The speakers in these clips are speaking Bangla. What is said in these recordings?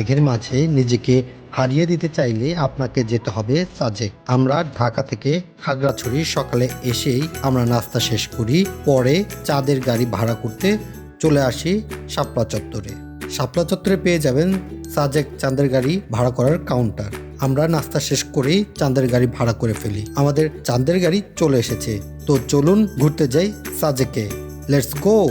মেঘের মাঝে নিজেকে হারিয়ে দিতে চাইলে আপনাকে যেতে হবে সাজেক। আমরা ঢাকা থেকে খাগড়াছড়ি সকালে এসেই আমরা নাস্তা শেষ করি, পরে চাঁদের গাড়ি ভাড়া করতে চলে আসি শাপলা চত্বরে। শাপলা চত্বরে পেয়ে যাবেন সাজেক চাঁদের গাড়ি ভাড়া করার কাউন্টার। আমরা নাস্তা শেষ করেই চাঁদের গাড়ি ভাড়া করে ফেলি। আমাদের চাঁদের গাড়ি চলে এসেছে। তো চলুন ঘুরতে যাই সাজেকে। Let's go!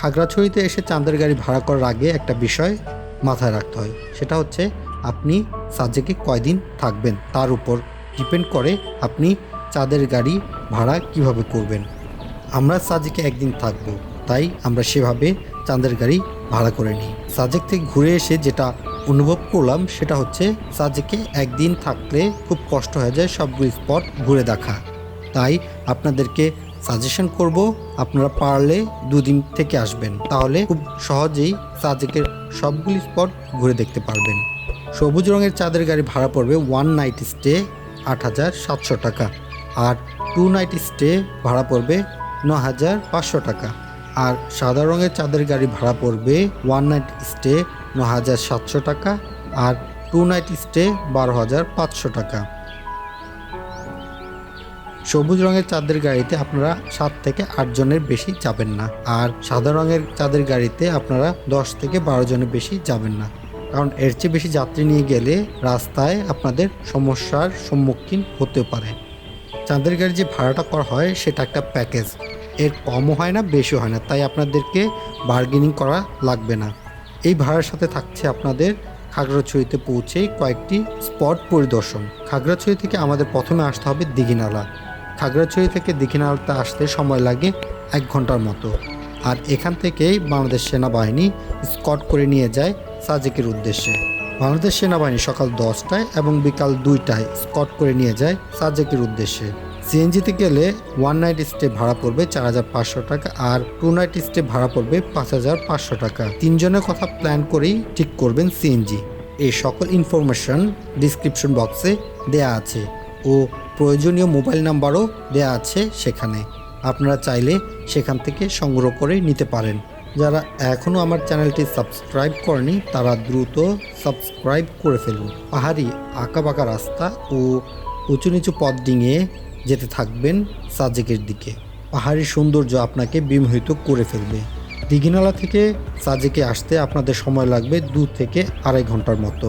খাগড়াছড়িতে এসে চাঁদের গাড়ি ভাড়া করার আগে একটা বিষয় মাথায় রাখতে হয়। সেটা হচ্ছে, আপনি সাজেকে কয়দিন থাকবেন? তার উপর ডিপেন্ড করে আপনি চাঁদের গাড়ি ভাড়া কীভাবে করবেন। আমরা সাজেকে একদিন থাকব, তাই আমরা সেভাবে চাঁদের গাড়ি ভাড়া করে নিই। সাজেক থেকে ঘুরে এসে যেটা অনুভব করলাম, সেটা হচ্ছে সাজেকে একদিন থাকলে খুব কষ্ট হয়ে যায় সবগুলো স্পট ঘুরে দেখা। তাই আপনাদেরকে সাজেশন করব, আপনারা পারলে দুদিন থেকে আসবেন। তাহলে খুব সহজেই সাজেকের সবগুলি স্পট ঘুরে দেখতে পারবেন। সবুজ রঙের চাঁদের গাড়ি ভাড়া পড়বে ওয়ান নাইট স্টে আট হাজার সাতশো টাকা আর টু নাইট স্টে ভাড়া পড়বে ন হাজার পাঁচশো টাকা আর সাদা রঙের চাঁদের গাড়ি ভাড়া পড়বে ওয়ান নাইট স্টে ন হাজার সাতশো টাকা আর টু নাইট স্টে বারো হাজার পাঁচশো টাকা। সবুজ রঙের চাঁদের গাড়িতে আপনারা সাত থেকে আট জনের বেশি যাবেন না। আর সাদা রঙের চাঁদের গাড়িতে আপনারা দশ থেকে বারো জনের বেশি যাবেন না। কারণ এর চেয়ে বেশি যাত্রী নিয়ে গেলে রাস্তায় আপনাদের সমস্যার সম্মুখীন হতে পারে। চাঁদের গাড়ি যে ভাড়াটা করা হয়, সেটা একটা প্যাকেজ এর কমও হয় না, বেশিও হয় না। তাই আপনাদেরকে বার্গেনিং করা লাগবে না। এই ভাড়ার সাথে থাকছে আপনাদের খাগড়াছড়িতে পৌঁছে কয়েকটি স্পট পরিদর্শন। খাগড়াছড়ি থেকে আমাদের প্রথমে আসতে হবে দিঘিনালা। খাগড়াছড়ি থেকে দিঘিনালাতে আসতে সময় লাগে এক ঘণ্টার মতো। আর এখান থেকেই বাংলাদেশ সেনাবাহিনী স্কট করে নিয়ে যায় সাজেকের উদ্দেশ্যে। বাংলাদেশ সেনাবাহিনী সকাল দশটায় এবং বিকাল দুইটায় স্কট করে নিয়ে যায় সাজেকের উদ্দেশ্যে। সিএনজিতে গেলে ওয়ান নাইট স্টে ভাড়া পড়বে চার হাজার পাঁচশো টাকা আর টু নাইট স্টে ভাড়া পড়বে পাঁচ হাজার পাঁচশো টাকা। তিনজনের কথা প্ল্যান করেই ঠিক করবেন সিএনজি। এই সকল ইনফরমেশন ডিসক্রিপশন বক্সে দেয়া আছে। ও প্রয়োজনীয় মোবাইল নাম্বারও দেয়া আছে সেখানে। আপনারা চাইলে সেখান থেকে সংগ্রহ করে নিতে পারেন। যারা এখনও আমার চ্যানেলটি সাবস্ক্রাইব করেনি, তারা দ্রুত সাবস্ক্রাইব করে ফেলুন। পাহাড়ি আঁকাবাঁকা রাস্তা ও উঁচু নিচু পথ ডিঙিয়ে যেতে থাকবেন সাজেকের দিকে। পাহাড়ি সৌন্দর্য আপনাকে বিমোহিত করে ফেলবে। দিঘিনালা থেকে সাজেকে আসতে আপনাদের সময় লাগবে দু থেকে আড়াই ঘণ্টার মতো।